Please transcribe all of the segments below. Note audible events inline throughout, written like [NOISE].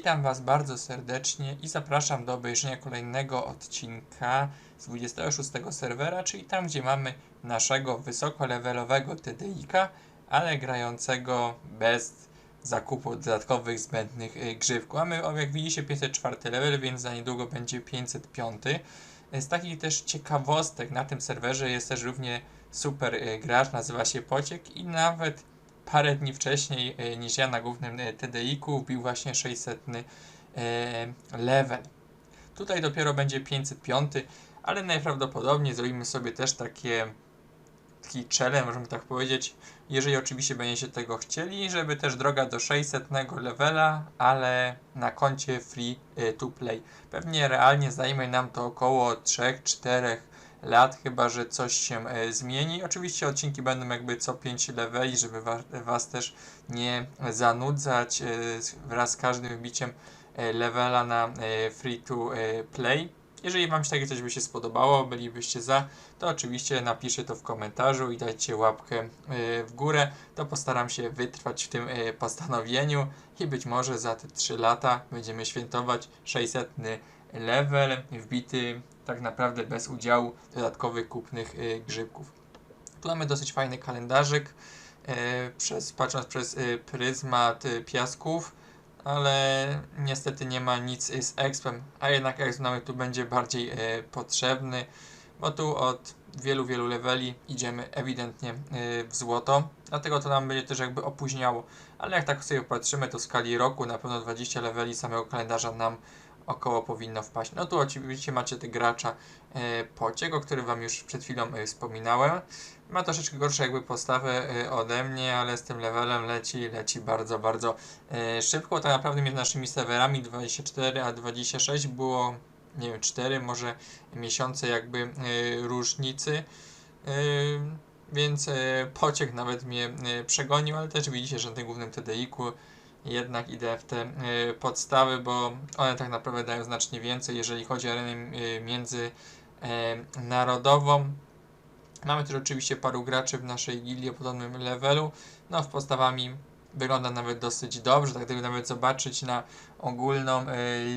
Witam Was bardzo serdecznie i zapraszam do obejrzenia kolejnego odcinka z 26 serwera, czyli tam, gdzie mamy naszego wysokolevelowego TDI-ka, ale grającego bez zakupu dodatkowych zbędnych y, grzywków. Mamy, jak widzicie, 504 level, więc za niedługo będzie 505. Z takich też ciekawostek na tym serwerze jest też równie super y, gracz, nazywa się Pociek i nawet parę dni wcześniej e, niż ja na głównym e, TDI-ku wbił właśnie 600 e, level. Tutaj dopiero będzie 505, ale najprawdopodobniej zrobimy sobie też takie taki challenge, możemy tak powiedzieć, jeżeli oczywiście będziecie tego chcieli, żeby też droga do 600 levela, ale na koncie free to play. Pewnie realnie zajmie nam to około 3-4 lat, chyba że coś się e, zmieni. Oczywiście odcinki będą jakby co 5 leveli, żeby wa Was też nie zanudzać e, wraz z każdym wbiciem e, levela na free to play. Jeżeli Wam się takie coś by się spodobało, bylibyście za, to oczywiście napiszcie to w komentarzu i dajcie łapkę w górę. To postaram się wytrwać w tym postanowieniu i być może za te 3 lata będziemy świętować 600 level wbity tak naprawdę bez udziału dodatkowych kupnych y, grzybków. Tu mamy dosyć fajny kalendarzyk, y, przez, patrząc przez y, pryzmat piasków, ale niestety nie ma nic z expem, a jednak exp nam tu będzie bardziej potrzebny, bo tu od wielu, wielu leveli idziemy ewidentnie w złoto, dlatego to nam będzie też jakby opóźniało, ale jak tak sobie patrzymy, to w skali roku na pewno 20 leveli samego kalendarza nam około powinno wpaść. No tu oczywiście macie tego gracza e, Pociego, o którym Wam już przed chwilą e, wspominałem. Ma troszeczkę gorszą jakby postawę e, ode mnie, ale z tym levelem leci, leci bardzo, bardzo szybko. Tak naprawdę między naszymi serwerami 24 a 26 było, nie wiem, 4 może miesiące jakby różnicy. Więc Pociek nawet mnie przegonił, ale też widzicie, że na tym głównym TDI-ku jednak idę w te y, podstawy, bo one tak naprawdę dają znacznie więcej, jeżeli chodzi o arenę y, międzynarodową. Mamy też oczywiście paru graczy w naszej gildii o podobnym levelu. No, w podstawami wygląda nawet dosyć dobrze, tak gdyby nawet zobaczyć na ogólną y,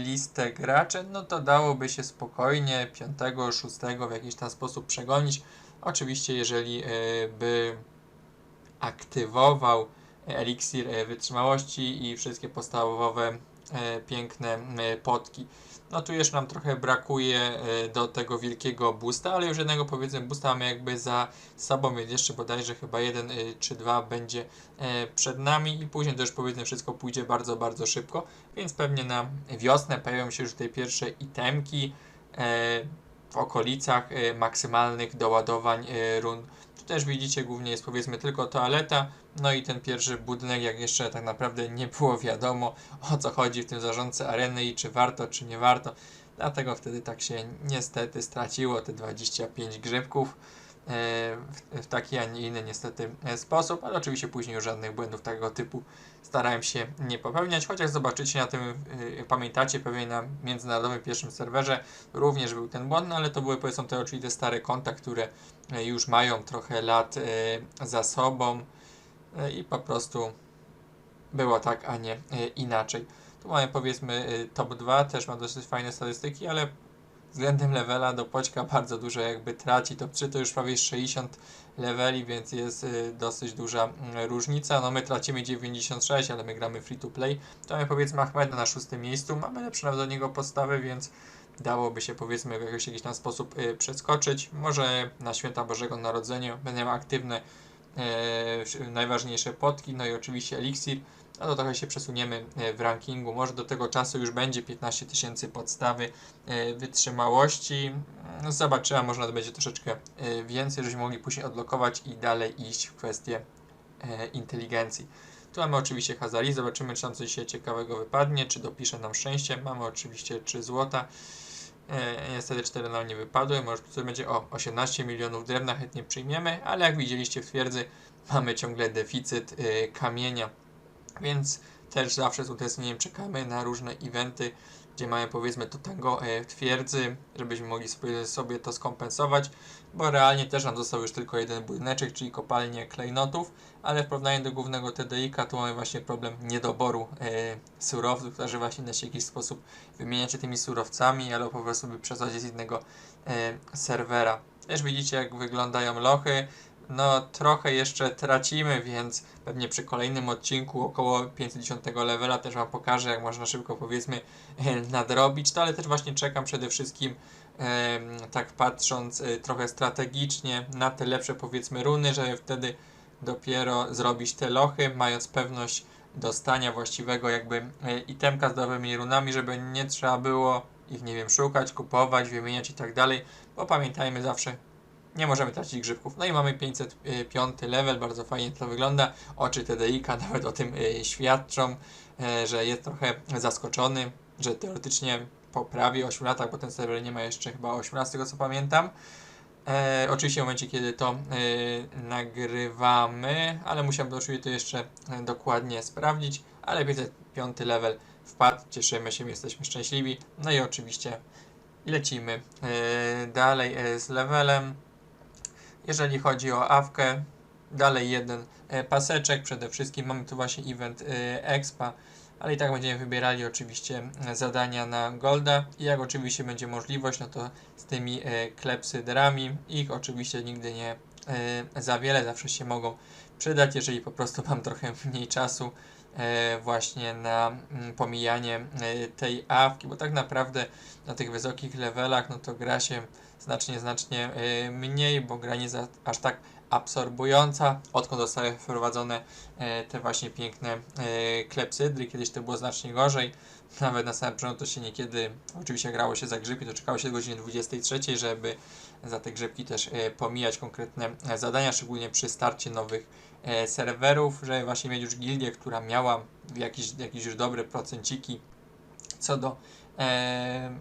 listę graczy, no to dałoby się spokojnie 5, 6 w jakiś tam sposób przegonić. Oczywiście, jeżeli by aktywował eliksir e, wytrzymałości i wszystkie podstawowe e, piękne e, potki. No tu jeszcze nam trochę brakuje do tego wielkiego boosta, ale już jednego powiedzmy boosta mamy jakby za sobą, więc jeszcze bodajże chyba jeden czy dwa będzie przed nami i później już powiedzmy wszystko pójdzie bardzo, bardzo szybko, więc pewnie na wiosnę pojawią się już tutaj pierwsze itemki w okolicach maksymalnych doładowań run tu też widzicie, głównie jest powiedzmy tylko toaleta, no i ten pierwszy budynek, jak jeszcze tak naprawdę nie było wiadomo o co chodzi w tym zarządce areny i czy warto, czy nie warto. Dlatego wtedy tak się niestety straciło te 25 grzybków w, w taki, a nie inny niestety e, sposób, ale oczywiście później już żadnych błędów tego typu starałem się nie popełniać, chociaż zobaczycie na tym, e, pamiętacie pewnie na międzynarodowym pierwszym serwerze również był ten błąd, no ale to były powiedzmy te oczywiście stare konta, które e, już mają trochę lat za sobą i po prostu było tak, a nie inaczej. Tu mamy powiedzmy top 2, też ma dosyć fajne statystyki, ale względem levela do Poćka bardzo dużo jakby traci. Top 3 to już prawie 60 leveli, więc jest y, dosyć duża y, różnica. No my tracimy 96, ale my gramy free to play. To mamy powiedzmy Ahmeda na szóstym miejscu. Mamy nawet do niego podstawy, więc dałoby się powiedzmy w jakiś, jakiś tam sposób y, przeskoczyć. Może na święta Bożego Narodzenia będą aktywne najważniejsze potki, no i oczywiście eliksir no to trochę się przesuniemy e, w rankingu. Może do tego czasu już będzie 15 tysięcy podstawy e, wytrzymałości. No, zobaczymy, może nawet będzie troszeczkę e, więcej, żebyśmy mogli później odblokować i dalej iść w kwestię inteligencji. Tu mamy oczywiście Hazari, zobaczymy czy tam coś się ciekawego wypadnie, czy dopisze nam szczęście. Mamy oczywiście 3 złota. E, niestety 4 nam nie wypadły, może tutaj będzie o 18 milionów drewna, chętnie przyjmiemy, ale jak widzieliście w twierdzy mamy ciągle deficyt e, kamienia. Więc też zawsze z utęsknieniem czekamy na różne eventy, gdzie mamy powiedzmy to e, twierdzy, żebyśmy mogli sobie, sobie to skompensować, bo realnie też nam został już tylko jeden budyneczek, czyli kopalnię klejnotów, ale w porównaniu do głównego TDI-ka tu mamy właśnie problem niedoboru e, surowców, którzy właśnie da się w jakiś sposób wymieniać się tymi surowcami, albo po prostu by przesłać je z innego e, serwera. Też widzicie jak wyglądają lochy, no trochę jeszcze tracimy, więc pewnie przy kolejnym odcinku około 510 levela też Wam pokażę, jak można szybko powiedzmy [LAUGHS] nadrobić. To, ale też właśnie czekam przede wszystkim tak patrząc e, trochę strategicznie na te lepsze powiedzmy runy, żeby wtedy dopiero zrobić te lochy, mając pewność dostania właściwego jakby e, itemka z nowymi runami, żeby nie trzeba było ich, nie wiem, szukać, kupować, wymieniać i tak dalej, bo pamiętajmy zawsze, nie możemy tracić grzybków. No i mamy 505 level, bardzo fajnie to wygląda. Oczy TDI-ka nawet o tym e, świadczą, e, że jest trochę zaskoczony, że teoretycznie po prawie 8 latach, bo ten serwer nie ma jeszcze chyba 8 lat z tego co pamiętam. E, oczywiście w momencie, kiedy to e, nagrywamy, ale musiałem to oczywiście to jeszcze e, dokładnie sprawdzić, ale 505 level wpadł, cieszymy się, jesteśmy szczęśliwi. No i oczywiście lecimy e, dalej z levelem. Jeżeli chodzi o awkę, dalej jeden e, paseczek, przede wszystkim mamy tu właśnie event e, expa, ale i tak będziemy wybierali oczywiście e, zadania na golda. I jak oczywiście będzie możliwość, no to z tymi klepsydrami, ich oczywiście nigdy nie za wiele, zawsze się mogą przydać, jeżeli po prostu mam trochę [LAUGHS] mniej czasu właśnie na mm, pomijanie tej awki, bo tak naprawdę na tych wysokich levelach, no to gra się znacznie, znacznie e, mniej, bo gra nie aż tak absorbująca, odkąd zostały wprowadzone e, te właśnie piękne e, klepsydry, kiedyś to było znacznie gorzej, nawet na samym początku to się niekiedy, oczywiście grało się za grzybki, to czekało się do godziny 23, żeby za te grzybki też pomijać konkretne e, zadania, szczególnie przy starcie nowych e, serwerów, żeby właśnie mieć już gildię, która miała jakieś, jakieś już dobre procenciki co do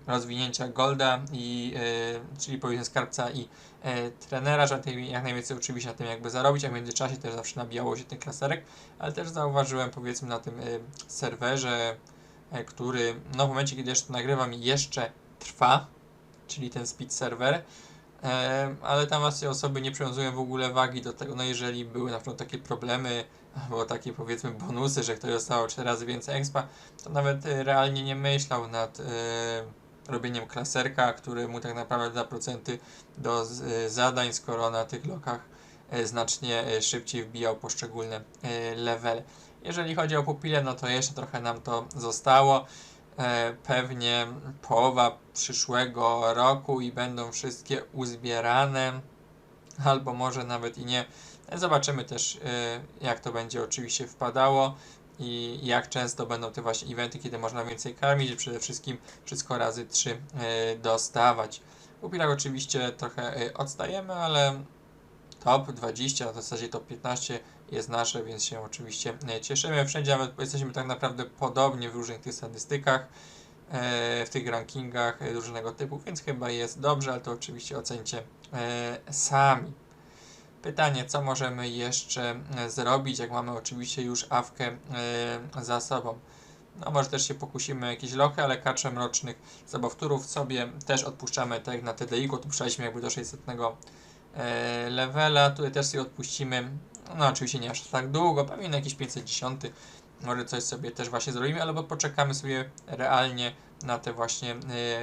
rozwinięcia Golda, i, e, czyli powiedzmy skarbca i e, trenera, żeby jak najwięcej oczywiście na tym jakby zarobić, a w międzyczasie też zawsze nabijało się ten klaserek, ale też zauważyłem powiedzmy na tym e, serwerze, e, który no w momencie kiedy jeszcze nagrywam jeszcze trwa, czyli ten speed serwer, e, ale tam właśnie osoby nie przywiązują w ogóle wagi do tego, no jeżeli były na przykład takie problemy, albo takie powiedzmy bonusy, że ktoś dostało 4 razy więcej expa, to nawet e, realnie nie myślał nad e, robieniem klaserka, który mu tak naprawdę da procenty do e, zadań, skoro na tych lokach e, znacznie e, szybciej wbijał poszczególne e, levele. Jeżeli chodzi o pupile, no to jeszcze trochę nam to zostało. E, pewnie połowa przyszłego roku i będą wszystkie uzbierane, albo może nawet i nie. Zobaczymy też, e, jak to będzie oczywiście wpadało i jak często będą te właśnie eventy, kiedy można więcej karmić i przede wszystkim wszystko razy 3 dostawać. W upilach oczywiście trochę e, odstajemy, ale top 20, a w zasadzie top 15 jest nasze, więc się oczywiście cieszymy. Wszędzie nawet jesteśmy tak naprawdę podobnie w różnych tych statystykach, w tych rankingach różnego typu, więc chyba jest dobrze, ale to oczywiście ocencie sami. Pytanie, co możemy jeszcze e, zrobić, jak mamy oczywiście już awkę e, za sobą. No może też się pokusimy jakieś lochy, ale kaczem rocznych zabawturów sobie też odpuszczamy, tak jak na TDI-ku odpuszczaliśmy jakby do 600 e, levela, tutaj też sobie odpuścimy, no oczywiście nie aż tak długo, pewnie na jakieś 510, może coś sobie też właśnie zrobimy, albo poczekamy sobie realnie na te właśnie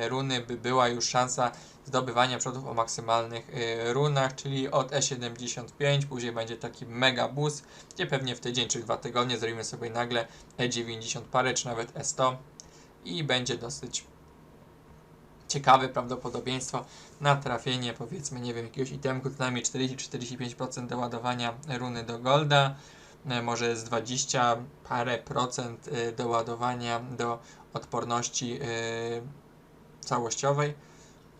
runy, by była już szansa zdobywania przodów o maksymalnych e, runach, czyli od E75, później będzie taki mega boost, gdzie pewnie w tydzień czy dwa tygodnie zrobimy sobie nagle E90 parę, czy nawet E100 i będzie dosyć ciekawe prawdopodobieństwo na trafienie powiedzmy, nie wiem, jakiegoś itemku, co najmniej 40-45% doładowania runy do golda, e, może z 20 parę procent e, doładowania do odporności e, całościowej.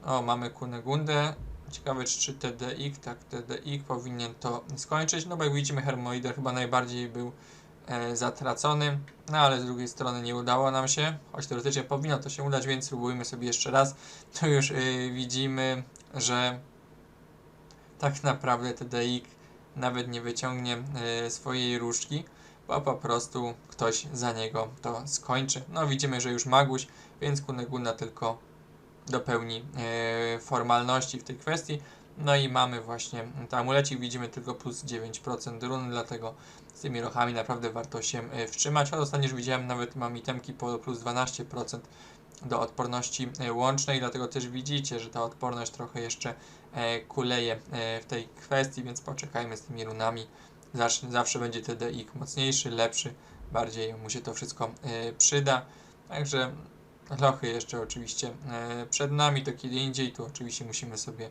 O, mamy Kunegundę. Ciekawe, czy, TDI, tak, TDI powinien to skończyć. No bo jak widzimy, Hermoider chyba najbardziej był e, zatracony, no ale z drugiej strony nie udało nam się, choć teoretycznie powinno to się udać, więc spróbujmy sobie jeszcze raz. Tu już y, widzimy, że tak naprawdę TDI nawet nie wyciągnie y, swojej różdżki, bo po prostu ktoś za niego to skończy. No widzimy, że już Maguś, więc Kuneguna tylko dopełni e, formalności w tej kwestii. No i mamy właśnie ten amulecik, widzimy tylko plus 9% run, dlatego z tymi rochami naprawdę warto się e, wstrzymać. A ostatnio już widziałem, nawet mam itemki po plus 12% do odporności e, łącznej, dlatego też widzicie, że ta odporność trochę jeszcze kuleje w tej kwestii, więc poczekajmy z tymi runami. Zawsze, zawsze będzie TDI mocniejszy, lepszy, bardziej mu się to wszystko przyda. Także lochy jeszcze oczywiście e, przed nami, to kiedy indziej, tu oczywiście musimy sobie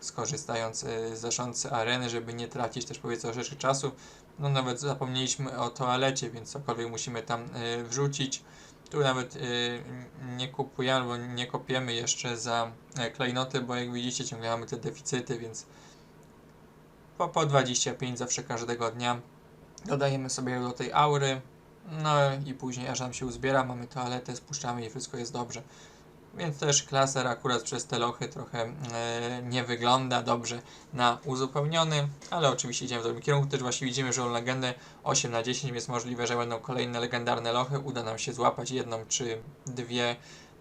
skorzystając e, z zarządcy areny, żeby nie tracić też powiedzmy rzeczy czasu. No nawet zapomnieliśmy o toalecie, więc cokolwiek musimy tam e, wrzucić. Tu nawet nie kupujemy albo nie kopiemy jeszcze za klejnoty, bo jak widzicie ciągle mamy te deficyty, więc po, po 25 zawsze każdego dnia dodajemy sobie do tej aury. No i później aż nam się uzbiera, mamy toaletę, spuszczamy i wszystko jest dobrze. Więc też klaser akurat przez te lochy trochę e, nie wygląda dobrze na uzupełniony, ale oczywiście idziemy w dobrym kierunku. Też właśnie widzimy, że on legendę 8 na 10, więc możliwe, że będą kolejne legendarne lochy. Uda nam się złapać jedną czy dwie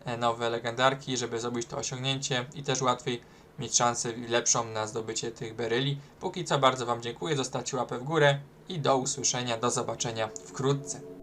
e, nowe legendarki, żeby zrobić to osiągnięcie i też łatwiej mieć szansę lepszą na zdobycie tych beryli. Póki co bardzo Wam dziękuję, zostawcie łapę w górę i do usłyszenia, do zobaczenia wkrótce.